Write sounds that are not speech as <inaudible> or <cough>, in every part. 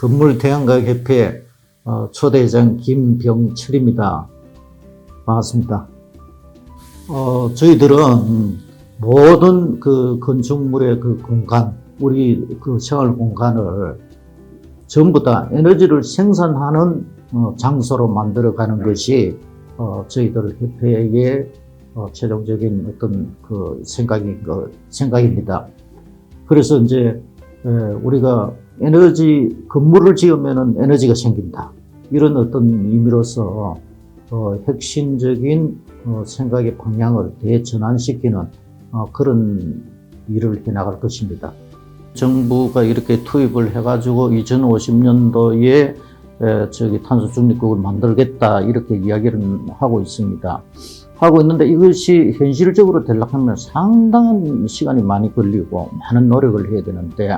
건물 태양광 협회 어, 초대회장 김병철입니다. 반갑습니다. 어, 저희들은 모든 그 건축물의 그 공간, 우리 그 생활 공간을 전부 다 에너지를 생산하는 어, 장소로 만들어가는 것이 어, 저희들 협회의 어, 최종적인 어떤 그 생각인 것 생각입니다. 그래서 이제 에, 우리가 에너지 건물을 지으면은 에너지가 생긴다 이런 어떤 의미로서 어, 핵심적인 어, 생각의 방향을 대전환시키는 어, 그런 일을 해나갈 것입니다. 정부가 이렇게 투입을 해가지고 2050년도에 저기 탄소 중립국을 만들겠다 이렇게 이야기를 하고 있습니다. 하고 있는데 이것이 현실적으로 되려면 상당한 시간이 많이 걸리고 많은 노력을 해야 되는데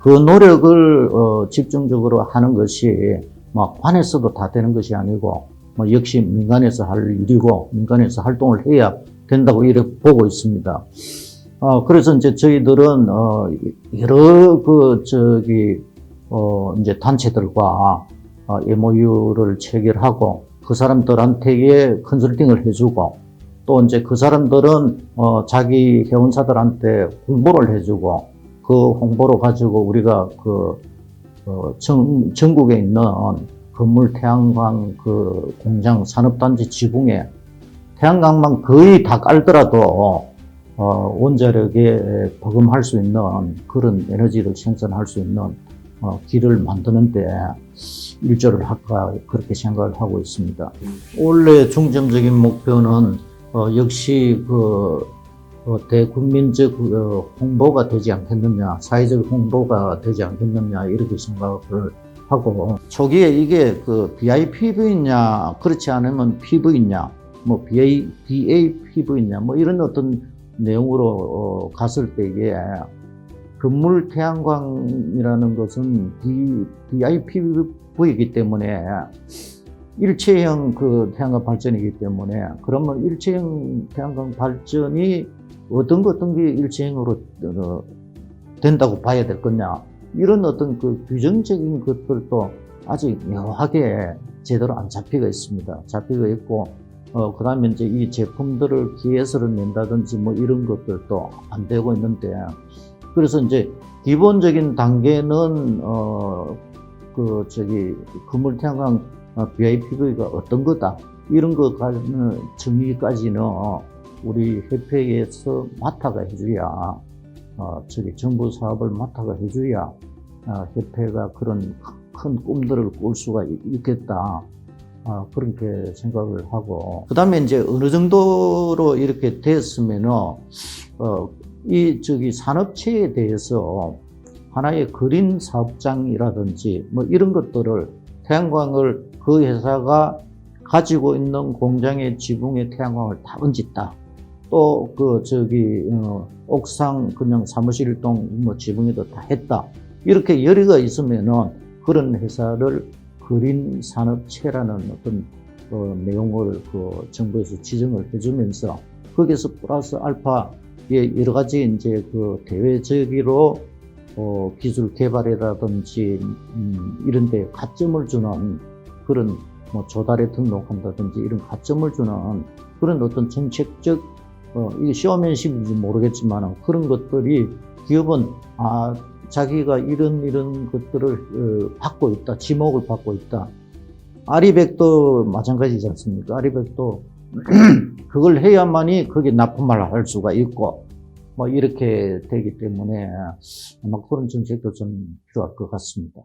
그 노력을 어, 집중적으로 하는 것이 뭐 관에서도 다 되는 것이 아니고 뭐 역시 민간에서 할 일이고 민간에서 활동을 해야 된다고 이렇게 보고 있습니다. 어, 그래서 이제 저희들은 어, 여러 그 저기 어, 이제 단체들과 어, MOU를 체결하고 그 사람들한테 컨설팅을 해주고 또 이제 그 사람들은 어, 자기 회원사들한테 홍보를 해주고 그 홍보로 가지고 우리가 그 어, 전, 전국에 있는 건물 태양광 그 공장 산업단지 지붕에 태양광만 거의 다 깔더라도 어, 원자력에 버금할 수 있는 그런 에너지를 생산할 수 있는 어, 길을 만드는데 일조를 할까 그렇게 생각을 하고 있습니다. 원래 중점적인 목표는 어, 역시 그 어, 대국민적 어, 홍보가 되지 않겠느냐, 사회적 홍보가 되지 않겠느냐 이렇게 생각을 하고 초기에 이게 그 BIPV냐 그렇지 않으면 PV냐 뭐 BA, BAPV냐 뭐 이런 어떤 내용으로 어, 갔을 때에 건물 태양광이라는 것은 B, BIPV이기 때문에 일체형 그 태양광 발전이기 때문에 그러면 일체형 태양광 발전이 어떤 것 어떤 게 일체형으로 어, 된다고 봐야 될 거냐 이런 어떤 그 규정적인 것들도 아직 묘하게 제대로 안 잡히고 있습니다. 잡히고 있고 어, 그 다음에 이제 이 제품들을 기회서를 낸다든지 뭐 이런 것들도 안 되고 있는데, 그래서 이제 기본적인 단계는, 어, 그, 저기, 건물 태양광 BIPV가 어떤 거다. 이런 것까지는, 정의까지는 우리 협회에서 맡아가 해줘야, 어, 저기 정부 사업을 맡아가 해줘야, 어, 협회가 그런 큰 꿈들을 꿀 수가 있- 있겠다. 아, 그렇게 생각을 하고. 그 다음에 이제 어느 정도로 이렇게 됐으면은, 어, 이, 저기, 산업체에 대해서 하나의 그린 사업장이라든지 뭐 이런 것들을 태양광을 그 회사가 가지고 있는 공장의 지붕에 태양광을 다 얹었다. 또 그 저기 어, 옥상 그냥 사무실 동 뭐 지붕에도 다 했다. 이렇게 여리가 있으면은 그런 회사를 그린 산업체라는 어떤 어, 내용을 그 정부에서 지정을 해주면서 거기서 플러스 알파 의 여러 가지 이제 그 대외적으로 어, 기술 개발이라든지 음, 이런 데 가점을 주는 그런 뭐 조달에 등록한다든지 이런 가점을 주는 그런 어떤 정책적 어, 이게 쇼맨십인지 모르겠지만 그런 것들이 기업은 아 자기가 이런 이런 것들을 어, 받고 있다, 지목을 받고 있다. 아리백도 마찬가지지 않습니까? 아리백도 <clears throat> 그걸 해야만이 거기에 납품을 할 수가 있고 뭐 이렇게 되기 때문에 아마 그런 정책도 좀 필요할 것 같습니다.